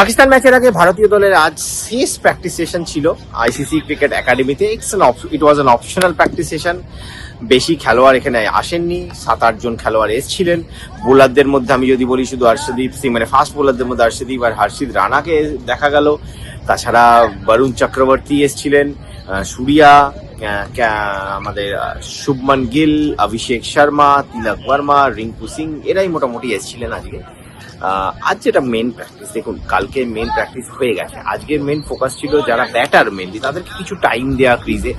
পাকিস্তান ম্যাচের আগে ভারতীয় দলের আজ শেষ প্র্যাকটিস সেশন ছিল। আইসিসি ক্রিকেট একাডেমিতে it was an optional practice session বেশি খেলোয়াড় এখানে আসেননি। সাত, আট জন খেলোয়াড় এসেছিলেন। বোলারদের মধ্যে আমি যদি বলি, শুধু হর্ষদীপ সিং মানে ফাস্ট বোলারদের মধ্যে হর্ষদীপ আর হর্ষিত রানাকে দেখা গেল। তাছাড়া বরুণ চক্রবর্তী এসেছিলেন। সুরিয়া আমাদের শুভমান গিল, অভিষেক শর্মা, তিলক বর্মা, রিঙ্কু সিং, এরাই মোটামুটি এসেছিলেন আজকে। আজ যেটা মেন প্র্যাকটিস দেখুন, কালকে মেন প্র্যাকটিস হয়ে গেছে। আজকের মেন ফোকাস ছিল যারা ব্যাটার মেনলি তাদেরকে কিছু টাইম দেওয়া ক্রিজে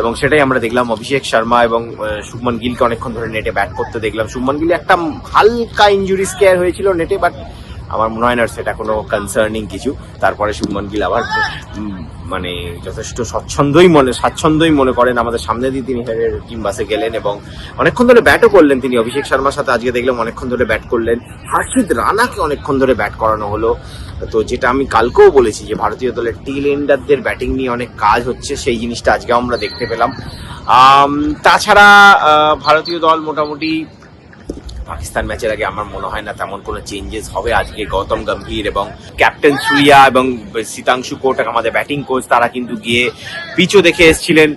এবং সেটাই আমরা দেখলাম অভিষেক শর্মা এবং শুভমান গিলকে অনেকক্ষণ ধরে নেটে ব্যাট করতে দেখলাম। শুভমান গিল একটা হালকা ইঞ্জুরি স্কেয়ার হয়েছিল নেটে বাট আমার মনে হয় না সেটা কোনো কনসার্নিং কিছু। তারপরে শুভমন গিল আবার মানে যথেষ্ট স্বচ্ছন্দই মনে স্বাচ্ছন্দ্যই মনে করেন আমাদের সামনে দিয়ে তিনি টিম বাসে গেলেন এবং অনেকক্ষণ ধরে ব্যাটও করলেন তিনি। অভিষেক শর্মার সাথে আজকে দেখলাম অনেকক্ষণ ধরে ব্যাট করলেন। হার্ষিত রানাকে অনেকক্ষণ ধরে ব্যাট করানো হলো। তো যেটা আমি কালকেও বলেছি যে ভারতীয় দলের টিল এন্ডারদের ব্যাটিং নিয়ে অনেক কাজ হচ্ছে, সেই জিনিসটা আজকে আমরা দেখতে পেলাম। তাছাড়া ভারতীয় দল মোটামুটি পাকিস্তান ম্যাচের আগে আমার মনে হয় না তেমন কোনো চেঞ্জেস হবে। আজকে গৌতম গম্ভীর এবং ক্যাপ্টেন সুরিয়া এবং শীতাংশু কোটক আমাদের ব্যাটিং কোচ তারা কিন্তু গিয়ে পিচও দেখে এসেছিলেন।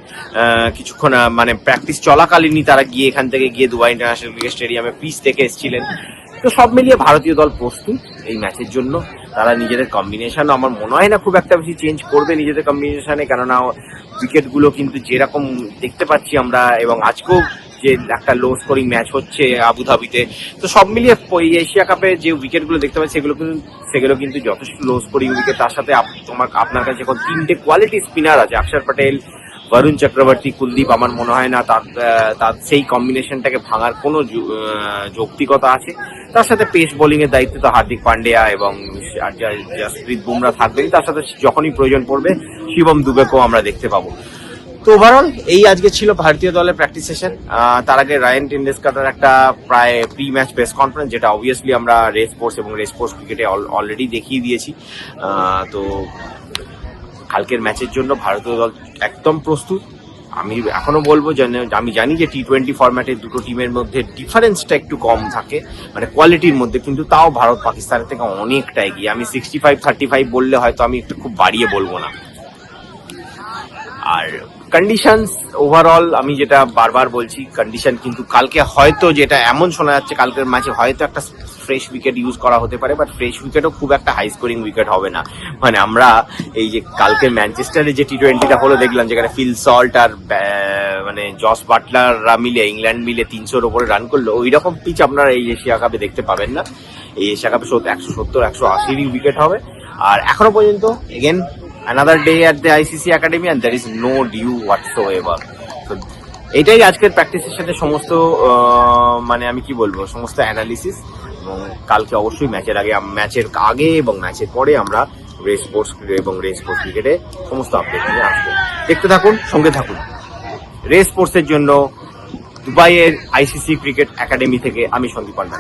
কিছুক্ষণ মানে প্র্যাকটিস চলাকালীনই তারা গিয়ে এখান থেকে গিয়ে দুবাই ইন্টারন্যাশনাল ক্রিকেট স্টেডিয়ামে পিচ দেখে এসেছিলেন। তো সব মিলিয়ে ভারতীয় দল প্রস্তুত এই ম্যাচের জন্য। তারা নিজেদের কম্বিনেশন আমার মনে হয় না খুব একটা বেশি চেঞ্জ করবে নিজেদের কম্বিনেশনে কেননা উইকেটগুলো কিন্তু যেরকম দেখতে পাচ্ছি আমরা এবং আজকেও যে একটা লো স্কোরিং ম্যাচ হচ্ছে আবুধাবিতে তো সব মিলিয়ে এশিয়া কাপে যে উইকেটগুলো দেখতে পাচ্ছি সেগুলো কিন্তু সেগুলো কিন্তু যথেষ্ট লো স্কোরিং উইকেট তার সাথে তোমার আপনার কাছে এখন তিনটে কোয়ালিটি স্পিনার আছে অক্ষর পটেল বরুণ চক্রবর্তী কুলদীপ আমার মনে হয় না তার তার সেই কম্বিনেশনটাকে ভাঙার কোনো যৌক্তিকতা আছে তার সাথে পেস বোলিং এর দায়িত্ব তো হার্দিক পান্ডিয়া এবং জাসপ্রীত বুমরা থাকবেন তার সাথে যখনই প্রয়োজন পড়বে শিবম দুবেকেও আমরা দেখতে পাবো তো ওভারঅল এই আজকে ছিল ভারতীয় দলের প্র্যাকটিস সেশন তার আগে রায়ান টেন্ডেসকাটার একটা প্রায় প্রি ম্যাচ প্রেস কনফারেন্স যেটা অবভিয়াসলি আমরা রেস স্পোর্টস এবং রেস স্পোর্টস ক্রিকেটে অলরেডি দেখিয়ে দিয়েছি। তো কালকের ম্যাচের জন্য ভারতীয় দল একদম প্রস্তুত। আমি এখনও বলব যেন আমি জানি যে টি টোয়েন্টি ফরম্যাটের দুটো টিমের মধ্যে ডিফারেন্সটা একটু কম থাকে মানে কোয়ালিটির মধ্যে, কিন্তু তাও ভারত পাকিস্তানের থেকে অনেকটা এগিয়ে। আমি সিক্সটি ফাইভ থার্টি ফাইভ বললে হয়তো আমি একটু খুব বাড়িয়ে বলব না। আর কন্ডিশনস ওভারঅল আমি যেটা বারবার বলছি কন্ডিশন কিন্তু কালকে হয়তো যেটা এমন শোনা যাচ্ছে, কালকের ম্যাচে হয়তো একটা ফ্রেশ উইকেট ইউজ করা হতে পারে বাট ফ্রেশ উইকেটও খুব একটা হাই স্কোরিং উইকেট হবে না। মানে আমরা এই যে কালকে ম্যানচেস্টারে যে টি টোয়েন্টিটা হলো, দেখলাম যেখানে ফিল সল্ট আর মানে জস বাটলাররা মিলে ইংল্যান্ড মিলে তিনশোর ওপরে রান করল ওই রকম পিচ আপনারা এই এশিয়া কাপে দেখতে পাবেন না। এই এশিয়া কাপে একশো সত্তর, একশো আশিরই উইকেট হবে। আর এখনও পর্যন্ত again another day at the ICC Academy and there is no due whatsoever. So, এটাই আজকের প্র্যাকটিসের সাথে সমস্ত মানে আমি কি বলব সমস্ত অ্যানালিসিস এবং কালকে অবশ্যই ম্যাচের আগে ম্যাচের আগে এবং ম্যাচের পরে আমরা রেস স্পোর্টস এবং রেস স্পোর্টস ক্রিকেটে সমস্ত আপডেট নিয়ে আসব। দেখতে থাকুন সঙ্গে থাকুন। রেস স্পোর্টসের জন্য দুবাইয়ের আইসিসি ক্রিকেট একাডেমি থেকে আমি সন্দীপ পান্ডা